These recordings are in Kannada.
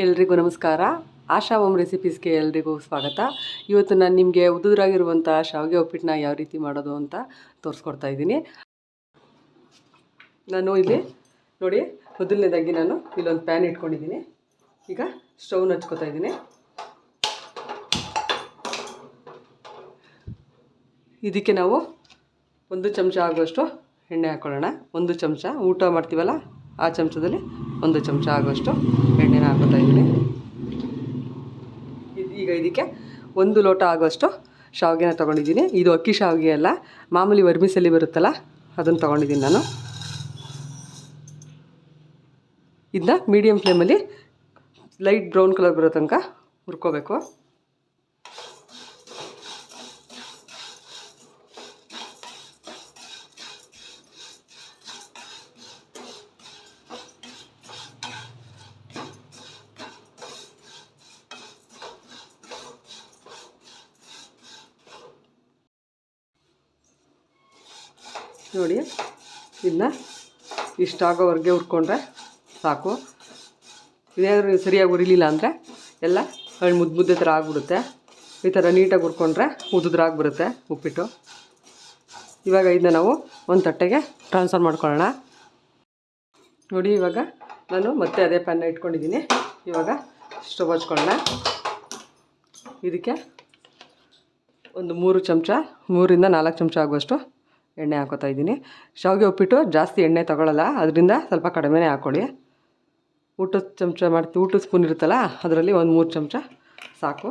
ಎಲ್ರಿಗೂ ನಮಸ್ಕಾರ. ಆಶಾ ಓಮ್ ರೆಸಿಪೀಸ್ಗೆ ಎಲ್ರಿಗೂ ಸ್ವಾಗತ. ಇವತ್ತು ನಾನು ನಿಮಗೆ ಉದುರಾಗಿರುವಂಥ ಶಾವಿಗೆ ಉಪ್ಪಿಟ್ಟನ್ನ ಯಾವ ರೀತಿ ಮಾಡೋದು ಅಂತ ತೋರಿಸ್ಕೊಡ್ತಾ ಇದ್ದೀನಿ. ನಾನು ಇಲ್ಲಿ ನೋಡಿ, ಮೊದಲನೇದಾಗಿ ನಾನು ಇಲ್ಲೊಂದು ಪ್ಯಾನ್ ಇಟ್ಕೊಂಡಿದ್ದೀನಿ. ಈಗ ಸ್ಟವ್ನ ಹಚ್ಕೋತಾ ಇದ್ದೀನಿ. ಇದಕ್ಕೆ ನಾವು ಒಂದು ಚಮಚ ಆಗುವಷ್ಟು ಎಣ್ಣೆ ಹಾಕ್ಕೊಳ್ಳೋಣ ಒಂದು ಚಮಚ, ಊಟ ಮಾಡ್ತೀವಲ್ಲ, ಆ ಚಮಚದಲ್ಲಿ ಒಂದು ಚಮಚ ಆಗುವಷ್ಟು ಎಣ್ಣೆನ ಹಾಕೋತಾ ಇದ್ದೀನಿ. ಇದ್- ಈಗ ಇದಕ್ಕೆ ಒಂದು ಲೋಟ ಆಗುವಷ್ಟು ಶಾವಿಗೆನ ತೊಗೊಂಡಿದ್ದೀನಿ. ಇದು ಅಕ್ಕಿ ಶಾವಿಗೆ ಅಲ್ಲ, ಮಾಮೂಲಿ ವರ್ಮಿಸಲ್ಲಿ ಬರುತ್ತಲ್ಲ, ಅದನ್ನು ತೊಗೊಂಡಿದ್ದೀನಿ ನಾನು. ಇದನ್ನ ಮೀಡಿಯಮ್ ಫ್ಲೇಮಲ್ಲಿ ಲೈಟ್ ಬ್ರೌನ್ ಕಲರ್ ಬರೋ ತನಕ ಹುರ್ಕೋಬೇಕು. ನೋಡಿ ಇದನ್ನ ಇಷ್ಟಾಗೋವರೆಗೆ ಹುರ್ಕೊಂಡ್ರೆ ಸಾಕು. ಇದೇನಾದರೂ ಸರಿಯಾಗಿ ಉರಿಲಿಲ್ಲ ಅಂದರೆ ಎಲ್ಲ ಹಣ್ಣು ಮುದ್ದು ಮುದ್ದೆ ಥರ ಆಗಿಬಿಡುತ್ತೆ. ಈ ಥರ ನೀಟಾಗಿ ಹುರ್ಕೊಂಡ್ರೆ ಬರುತ್ತೆ ಉಪ್ಪಿಟ್ಟು. ಇವಾಗ ಇದನ್ನ ನಾವು ಒಂದು ತಟ್ಟೆಗೆ ಟ್ರಾನ್ಸ್ಫರ್ ಮಾಡ್ಕೊಳ್ಳೋಣ. ನೋಡಿ, ಇವಾಗ ನಾನು ಮತ್ತೆ ಅದೇ ಪ್ಯಾನ್ನ ಇಟ್ಕೊಂಡಿದ್ದೀನಿ. ಇವಾಗ ಸ್ಟವ್ ಹಚ್ಕೊಳ್ಳೋಣ. ಇದಕ್ಕೆ ಒಂದು ಮೂರು ಚಮಚ, ಮೂರಿಂದ ನಾಲ್ಕು ಚಮಚ ಆಗುವಷ್ಟು ಎಣ್ಣೆ ಹಾಕೋತಾ ಇದ್ದೀನಿ. ಶಾವಿಗೆ ಉಪ್ಪಿಟ್ಟು ಜಾಸ್ತಿ ಎಣ್ಣೆ ತಗೊಳ್ಳಲ್ಲ ಅದರಿಂದ ಸ್ವಲ್ಪ ಕಡಿಮೆನೇ ಹಾಕ್ಕೊಳ್ಳಿ ಊಟದ ಚಮಚ ಮಾಡ್ತೀವಿ, ಊಟದ ಸ್ಪೂನ್ ಇರುತ್ತಲ್ಲ, ಅದರಲ್ಲಿ ಒಂದು ಮೂರು ಚಮಚ ಸಾಕು.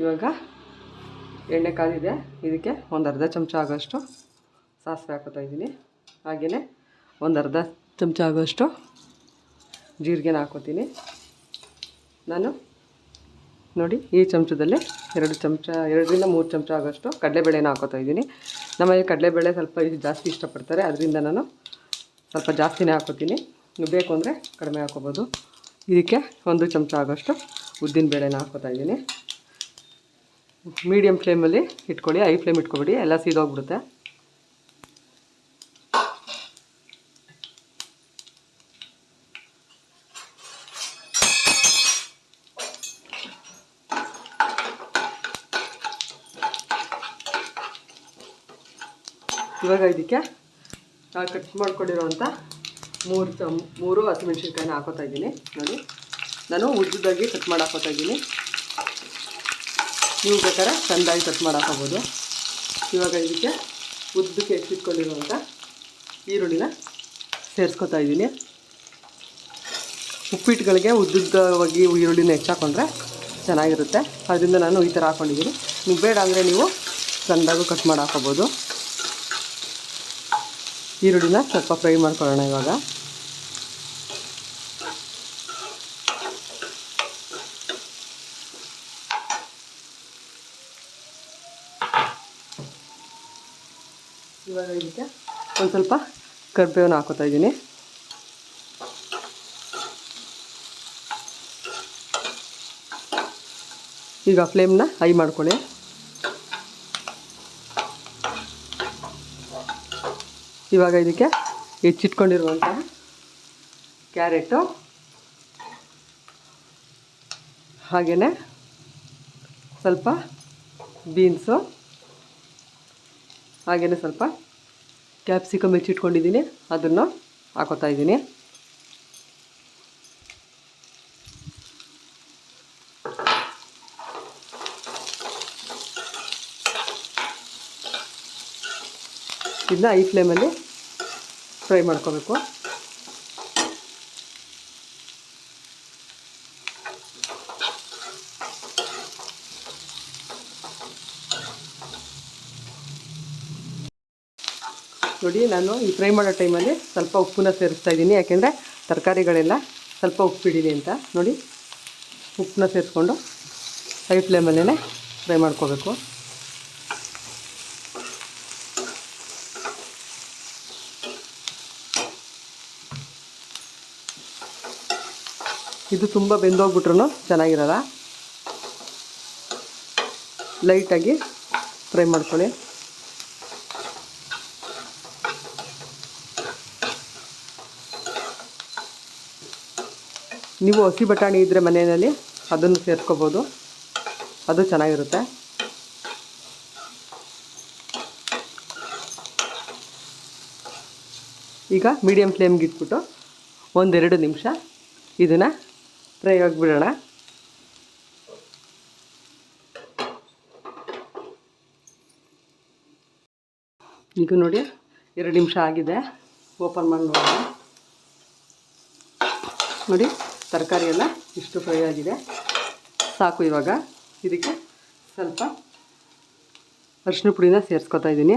ಇವಾಗ ಎಣ್ಣೆ ಕಾದಿದೆ, ಇದಕ್ಕೆ ಒಂದು ಅರ್ಧ ಚಮಚ ಆಗೋಷ್ಟು ಸಾಸಿವೆ ಹಾಕೋತಾ ಇದ್ದೀನಿ. ಹಾಗೆಯೇ ಒಂದು ಅರ್ಧ ಚಮಚ ಆಗೋಷ್ಟು ಜೀರಿಗೆನ ಹಾಕೋತೀನಿ ನಾನು ನೋಡಿ, ಈ ಚಮಚದಲ್ಲಿ ಎರಡು ಚಮಚ, ಎರಡರಿಂದ ಮೂರು ಚಮಚ ಆಗೋಷ್ಟು ಕಡಲೆಬೇಳೆನ ಹಾಕೋತಾ ಇದ್ದೀನಿ. ನಮ್ಮಲ್ಲಿ ಕಡಲೆಬೇಳೆ ಸ್ವಲ್ಪ ಜಾಸ್ತಿ ಇಷ್ಟಪಡ್ತಾರೆ, ಅದರಿಂದ ನಾನು ಸ್ವಲ್ಪ ಜಾಸ್ತಿನೇ ಹಾಕೋತೀನಿ. ನೀವು ಬೇಕು ಅಂದರೆ ಕಡಿಮೆ ಹಾಕೋಬೋದು. ಇದಕ್ಕೆ ಒಂದು ಚಮಚ ಆಗೋಷ್ಟು ಉದ್ದಿನ ಬೇಳೆನ ಹಾಕೋತಾ ಇದ್ದೀನಿ. ಮೀಡಿಯಮ್ ಫ್ಲೇಮಲ್ಲಿ ಇಟ್ಕೊಳ್ಳಿ ಐ ಫ್ಲೇಮ್ ಇಟ್ಕೊಬೇಡಿ, ಎಲ್ಲ ಸೀದೋಗ್ಬಿಡುತ್ತೆ. ಇವಾಗ ಇದಕ್ಕೆ ಕಟ್ ಮಾಡ್ಕೊಂಡಿರೋವಂಥ ಮೂರು ಚಮ್ ಮೂರು ಹಸಿಮೆಣ್ಸಿನ್ಕಾಯಿನ ಹಾಕೋತಾ ಇದ್ದೀನಿ. ನೋಡಿ, ನಾನು ಉದ್ದುದಾಗಿ ಕಟ್ ಮಾಡಿ ಹಾಕೋತಾ ಇದ್ದೀನಿ. ನೀವು ಬೇಕಾದ್ರೆ ಚೆಂದಾಗಿ ಕಟ್ ಮಾಡಿ ಹಾಕೋಬೋದು. ಇವಾಗ ಇದಕ್ಕೆ ಉದ್ದಕ್ಕೆ ಎತ್ತಿಟ್ಕೊಂಡಿರುವಂಥ ಈರುಳ್ಳಿನ ಸೇರಿಸ್ಕೊತಾ ಇದ್ದೀನಿ. ಉಪ್ಪಿಟ್ಟುಗಳಿಗೆ ಉದ್ದುದ್ದವಾಗಿ ಈರುಳ್ಳಿನ ಹೆಚ್ಚಾಕೊಂಡ್ರೆ ಚೆನ್ನಾಗಿರುತ್ತೆ. ಅದರಿಂದ ನಾನು ಈ ಥರ ಹಾಕ್ಕೊಂಡಿದ್ದೀನಿ ನೀವು ಬೇಡ ಅಂದರೆ ನೀವು ಚೆಂದಾಗೂ ಕಟ್ ಮಾಡಿ ಹಾಕೋಬೋದು. ಈರುಳ್ಳಿನ ಸ್ವಲ್ಪ ಫ್ರೈ ಮಾಡ್ಕೊಳ್ಳೋಣ ಇವಾಗ. ಇವಾಗ ಇದಕ್ಕೆ ಒಂದು ಸ್ವಲ್ಪ ಕರ್ಬೇವನ್ನು ಹಾಕೋತಾ ಇದ್ದೀನಿ. ಈಗ ಫ್ಲೇಮ್ನ ಹೈ ಮಾಡ್ಕೊಳ್ಳಿ. ಇವಾಗ ಇದಕ್ಕೆ ಹೆಚ್ಚಿಟ್ಕೊಂಡಿರುವಂಥ ಕ್ಯಾರೆಟು. ಹಾಗೆಯೇ ಸ್ವಲ್ಪ ಬೀನ್ಸು. ಹಾಗೆಯೇ ಸ್ವಲ್ಪ ಕ್ಯಾಪ್ಸಿಕಮ್ ಹೆಚ್ಚಿಟ್ಕೊಂಡಿದ್ದೀನಿ. ಅದನ್ನು ಹಾಕೋತಾ ಇದ್ದೀನಿ. ಇದನ್ನ ಐ ಫ್ಲೇಮಲ್ಲಿ ಫ್ರೈ ಮಾಡ್ಕೋಬೇಕು. ನೋಡಿ, ನಾನು ಈ ಫ್ರೈ ಮಾಡೋ ಟೈಮಲ್ಲಿ ಸ್ವಲ್ಪ ಉಪ್ಪನ್ನ ಸೇರಿಸ್ತಾ ಇದ್ದೀನಿ. ಯಾಕೆಂದರೆ ತರಕಾರಿಗಳೆಲ್ಲ ಸ್ವಲ್ಪ ಉಪ್ಪು ಹಿಡೀಲಿ ಅಂತ. ನೋಡಿ, ಉಪ್ಪನ್ನ ಸೇರಿಸ್ಕೊಂಡು ಹೈ ಫ್ಲೇಮಲ್ಲೇ ಫ್ರೈ ಮಾಡ್ಕೋಬೇಕು. ಇದು ತುಂಬ ಬೆಂದೋಗ್ಬಿಟ್ರು ಚೆನ್ನಾಗಿರಲ್ಲ? ಲೈಟಾಗಿ ಫ್ರೈ ಮಾಡ್ಕೊಳ್ಳಿ. ನೀವು ಹಸಿ ಬಟಾಣಿ ಇದ್ದರೆ ಮನೆಯಲ್ಲಿ ಅದನ್ನು ಸೇರ್ಕೋಬೋದು. ಅದು ಚೆನ್ನಾಗಿರುತ್ತೆ. ಈಗ ಮೀಡಿಯಮ್ ಫ್ಲೇಮ್ಗೆ ಇಟ್ಬಿಟ್ಟು ಒಂದೆರಡು ನಿಮಿಷ ಇದನ್ನು ಫ್ರೈ ಆಗಿಬಿಡೋಣ. ಈಗ ನೋಡಿ, ಎರಡು ನಿಮಿಷ ಆಗಿದೆ. ಓಪನ್ ಮಾಡಿ ನೋಡಿ ನೋಡಿ, ತರಕಾರಿ ಎಲ್ಲ ಇಷ್ಟು ಫ್ರೈ ಆಗಿದೆ. ಸಾಕು ಇವಾಗ. ಇದಕ್ಕೆ ಸ್ವಲ್ಪ ಅರಿಶಿನ ಪುಡಿನ ಸೇರಿಸ್ಕೊತಾ ಇದ್ದೀನಿ.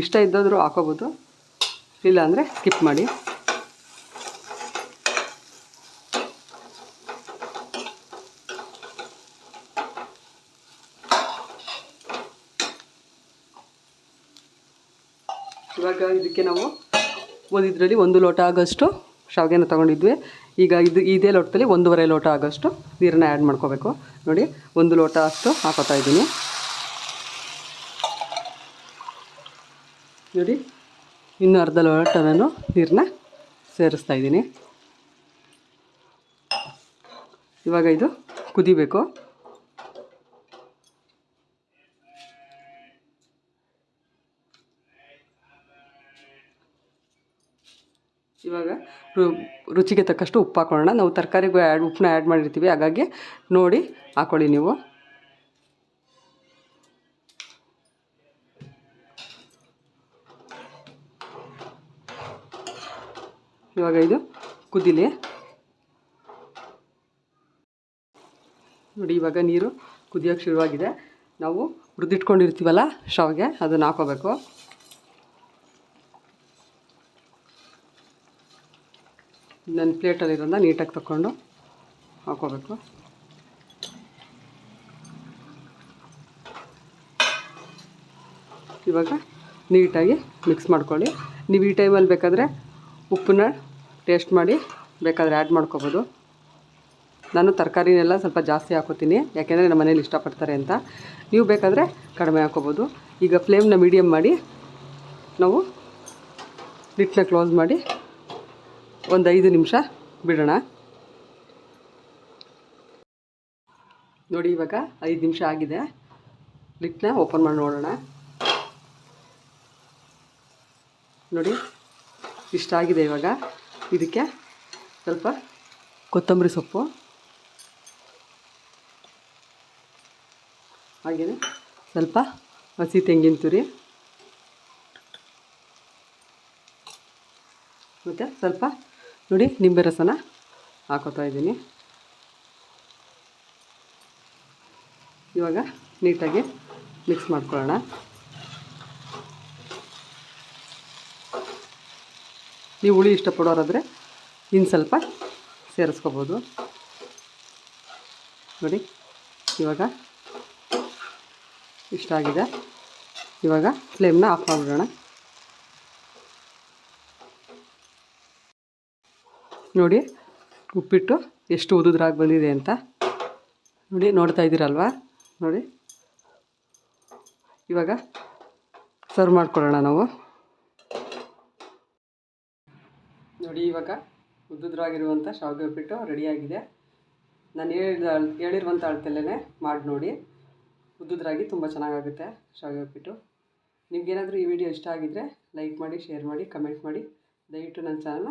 ಇಷ್ಟ ಇದ್ದಾದರೂ ಹಾಕೋಬೋದು. ಇಲ್ಲ ಅಂದರೆ ಸ್ಕಿಪ್ ಮಾಡಿ. ಇವಾಗ ಇದಕ್ಕೆ ನಾವು ಒಂದು ಒಂದು ಲೋಟ ಆಗೋಷ್ಟು ಶಾವಿಗೆನ ತೊಗೊಂಡಿದ್ವಿ. ಈಗ ಇದು, ಇದೇ ಲೋಟದಲ್ಲಿ ಒಂದೂವರೆ ಲೋಟ ಆಗೋಷ್ಟು ನೀರನ್ನ ಆ್ಯಡ್ ಮಾಡ್ಕೋಬೇಕು. ನೋಡಿ, ಒಂದು ಲೋಟ ಅಷ್ಟು ಹಾಕೋತಾ ಇದ್ದೀನಿ. ನೋಡಿ, ಇನ್ನೂ ಅರ್ಧ ಲೋಟ ನಾನು ನೀರನ್ನ ಸೇರಿಸ್ತಾ ಇದ್ದೀನಿ. ಇವಾಗ ಇದು ಕುದಿಬೇಕು. ಇವಾಗ ರುಚಿಗೆ ತಕ್ಕಷ್ಟು ಉಪ್ಪು ಹಾಕೊಳ್ಳೋಣ. ನಾವು ತರಕಾರಿಗೂ ಆ್ಯಡ್ ಉಪ್ಪನ್ನ ಆ್ಯಡ್ ಮಾಡಿರ್ತೀವಿ. ಹಾಗಾಗಿ ನೋಡಿ, ಹಾಕೊಳ್ಳಿ ನೀವು. ಇವಾಗ ಇದು ಕುದಿಲಿ. ನೋಡಿ, ಇವಾಗ ನೀರು ಕುದಿಯೋಕ್ಕೆ ಶುರುವಾಗಿದೆ. ನಾವು ಹುರಿದಿಟ್ಕೊಂಡಿರ್ತೀವಲ್ಲ ಶಾವಿಗೆ ಅದನ್ನು ಹಾಕೋಬೇಕು. ನನ್ನ ಪ್ಲೇಟಲ್ಲಿರೋದನ್ನ ನೀಟಾಗಿ ತಗೊಂಡು ಹಾಕೋಬೇಕು. ಇವಾಗ ನೀಟಾಗಿ ಮಿಕ್ಸ್ ಮಾಡ್ಕೊಳ್ಳಿ. ನೀವು ಈ ಟೈಮಲ್ಲಿ ಬೇಕಾದರೆ ಉಪ್ಪನ್ನ ಟೇಸ್ಟ್ ಮಾಡಿ ಬೇಕಾದರೆ ಆ್ಯಡ್ ಮಾಡ್ಕೋಬೋದು. ನಾನು ತರಕಾರಿನೆಲ್ಲ ಸ್ವಲ್ಪ ಜಾಸ್ತಿ ಹಾಕೋತೀನಿ, ಯಾಕೆಂದರೆ ನಮ್ಮ ಮನೇಲಿ ಇಷ್ಟಪಡ್ತಾರೆ ಅಂತ. ನೀವು ಬೇಕಾದರೆ ಕಡಿಮೆ ಹಾಕೋಬೋದು. ಈಗ ಫ್ಲೇಮ್ನ ಮೀಡಿಯಮ್ ಮಾಡಿ ನಾವು ಲಿಟ್ನ ಕ್ಲೋಸ್ ಮಾಡಿ ಒಂದು ಐದು ನಿಮಿಷ ಬಿಡೋಣ. ನೋಡಿ, ಇವಾಗ ಐದು ನಿಮಿಷ ಆಗಿದೆ. ಲಿಟ್ನ ಓಪನ್ ಮಾಡಿ ನೋಡೋಣ. ನೋಡಿ, ಇಷ್ಟ ಆಗಿದೆ ಇವಾಗ. ಇದಕ್ಕೆ ಸ್ವಲ್ಪ ಕೊತ್ತಂಬರಿ ಸೊಪ್ಪು. ಹಾಗೆಯೇ ಸ್ವಲ್ಪ ಹಸಿ ತೆಂಗಿನ ತುರಿ. ಮತ್ತು ಸ್ವಲ್ಪ ನೋಡಿ, ನಿಂಬೆ ರಸನ ಹಾಕೋತಾ ಇದ್ದೀನಿ. ಇವಾಗ ನೀಟಾಗಿ ಮಿಕ್ಸ್ ಮಾಡ್ಕೊಳ್ಳೋಣ. ನೀವು ಹುಳಿ ಇಷ್ಟಪಡೋರಾದರೆ ಇನ್ನು ಸ್ವಲ್ಪ ಸೇರಿಸ್ಕೋಬೋದು. ನೋಡಿ, ಇವಾಗ ಇಷ್ಟ ಆಗಿದೆ. ಇವಾಗ ಫ್ಲೇಮ್ನ ಆಫ್ ಮಾಡಿಬಿಡೋಣ. ನೋಡಿ, ಉಪ್ಪಿಟ್ಟು ಎಷ್ಟು ಉದುದ್ರಾಗಿ ಬಂದಿದೆ ಅಂತ. ನೋಡಿ, ನೋಡ್ತಾ ಇದ್ದೀರಲ್ವಾ? ನೋಡಿ. ಇವಾಗ ಸರ್ವ್ ಮಾಡ್ಕೊಳ್ಳೋಣ ನಾವು. ನೋಡಿ, ಇವಾಗ ಉದ್ದುದ್ರಾಗಿರುವಂಥ ಶಾವಿಗೆ ಉಪ್ಪಿಟ್ಟು ರೆಡಿಯಾಗಿದೆ. ನಾನು ಹೇಳಿದ ಹೇಳಿರುವಂಥ ಅಳತೆಲ್ಲೇ ಮಾಡಿ ನೋಡಿ. ಉದ್ದುದ್ರಾಗಿ ತುಂಬ ಚೆನ್ನಾಗಾಗುತ್ತೆ ಶಾವಿಗೆ ಉಪ್ಪಿಟ್ಟು. ನಿಮಗೇನಾದರೂ ಈ ವಿಡಿಯೋ ಇಷ್ಟ ಆಗಿದ್ದರೆ ಲೈಕ್ ಮಾಡಿ, ಶೇರ್ ಮಾಡಿ, ಕಮೆಂಟ್ ಮಾಡಿ. ದಯವಿಟ್ಟು ನನ್ನ ಚಾನಲ್ನ